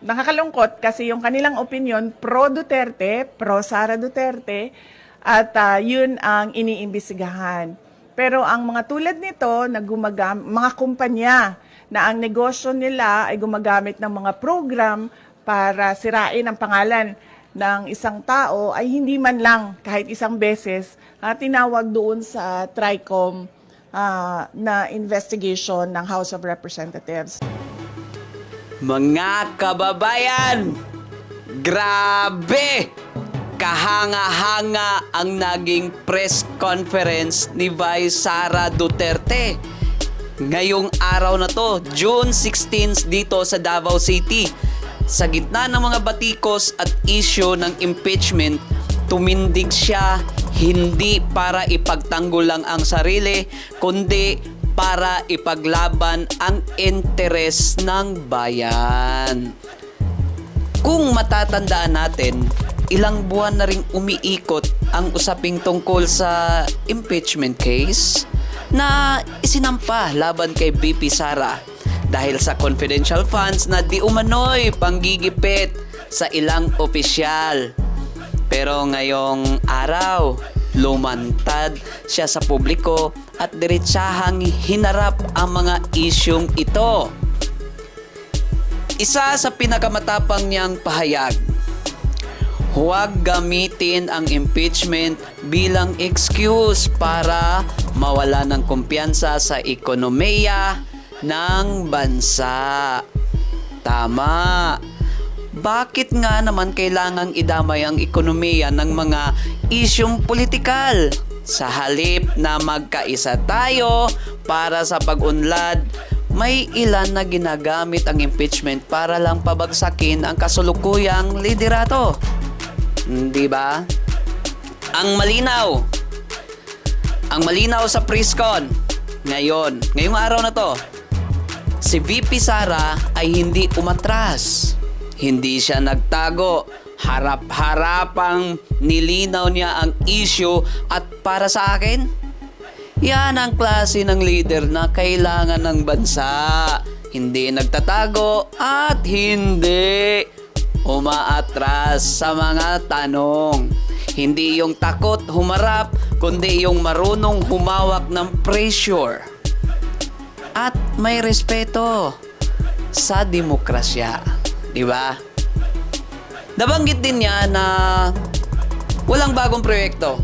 nakakalungkot kasi yung kanilang opinion pro Duterte, pro Sara Duterte at ah, yun ang iniimbestigahan. Pero ang mga tulad nito na gumagam mga kumpanya na ang negosyo nila ay gumagamit ng mga program para sirain ang pangalan ng isang tao ay hindi man lang kahit isang beses ah, tinawag doon sa TRICOM ah, na investigation ng House of Representatives. Mga kababayan, grabe! Kahanga-hanga ang naging press conference ni Vice Sara Duterte. Ngayong araw na to, June 16 dito sa Davao City. Sa gitna ng mga batikos at issue ng impeachment, tumindig siya hindi para ipagtanggol lang ang sarili, kundi para ipaglaban ang interes ng bayan. Kung matatandaan natin, ilang buwan na ring umiikot ang usaping tungkol sa impeachment case na isinampa laban kay BP Sara dahil sa confidential funds na di umano'y panggigipit sa ilang opisyal. Pero ngayong araw, lumantad siya sa publiko at diretsahang hinarap ang mga isyong ito. Isa sa pinakamatapang niyang pahayag, huwag gamitin ang impeachment bilang excuse para mawala ng kumpiyansa sa ekonomiya ng bansa. Tama. Bakit nga naman kailangang idamay ang ekonomiya ng mga isyong politikal? Sa halip na magkaisa tayo para sa pag-unlad, may ilan na ginagamit ang impeachment para lang pabagsakin ang kasulukuyang liderato. Di ba? Ang malinaw. Ang malinaw sa Priscon. Ngayon, ngayong araw na to, si VP Sara ay hindi umatras. Hindi siya nagtago. Harap-harapang nilinaw niya ang issue at para sa akin, yan ang klase ng leader na kailangan ng bansa. Hindi nagtatago at hindi umaatras sa mga tanong. Hindi yung takot humarap, kundi yung marunong humawak ng pressure. At may respeto sa demokrasya. Di ba? Nabanggit din niya na walang bagong proyekto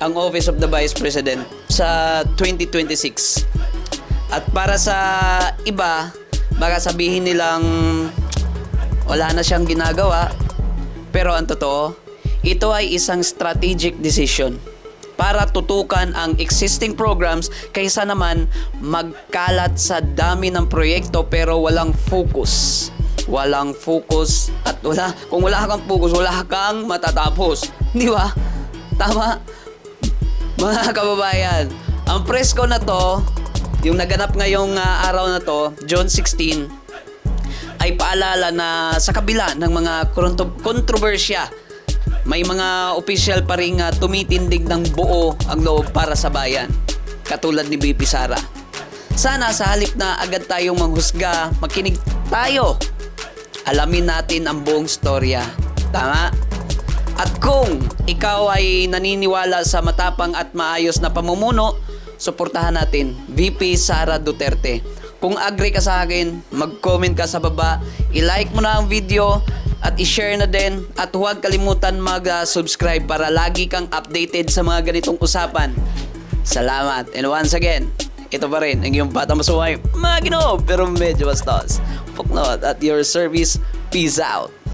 ang Office of the Vice President sa 2026. At para sa iba, baka sabihin nilang wala na siyang ginagawa. Pero ang totoo, ito ay isang strategic decision para tutukan ang existing programs kaysa naman magkalat sa dami ng proyekto pero walang focus. Walang focus at wala kung wala kang focus, wala kang matatapos. Di ba? Tama? Mga kababayan, ang presko na to, yung naganap ngayong ah, araw na to, June 16, ay paalala na sa kabila ng mga kontro- kontrobersya, may mga opisyal pa rin ah, tumitindig ng buo ang loob para sa bayan, katulad ni BP Sara. Sana sa halip na agad tayong manghusga, makinig tayo. Alamin natin ang buong storya. Tama? At kung ikaw ay naniniwala sa matapang at maayos na pamumuno, suportahan natin VP Sara Duterte. Kung agree ka sa akin, mag-comment ka sa baba, i-like mo na ang video at i-share na din at huwag kalimutan mag-subscribe para lagi kang updated sa mga ganitong usapan. Salamat. And once again, ito pa rin ang iyong bata masuway. Magino, pero medyo bastos. Puknot at your service. Peace out.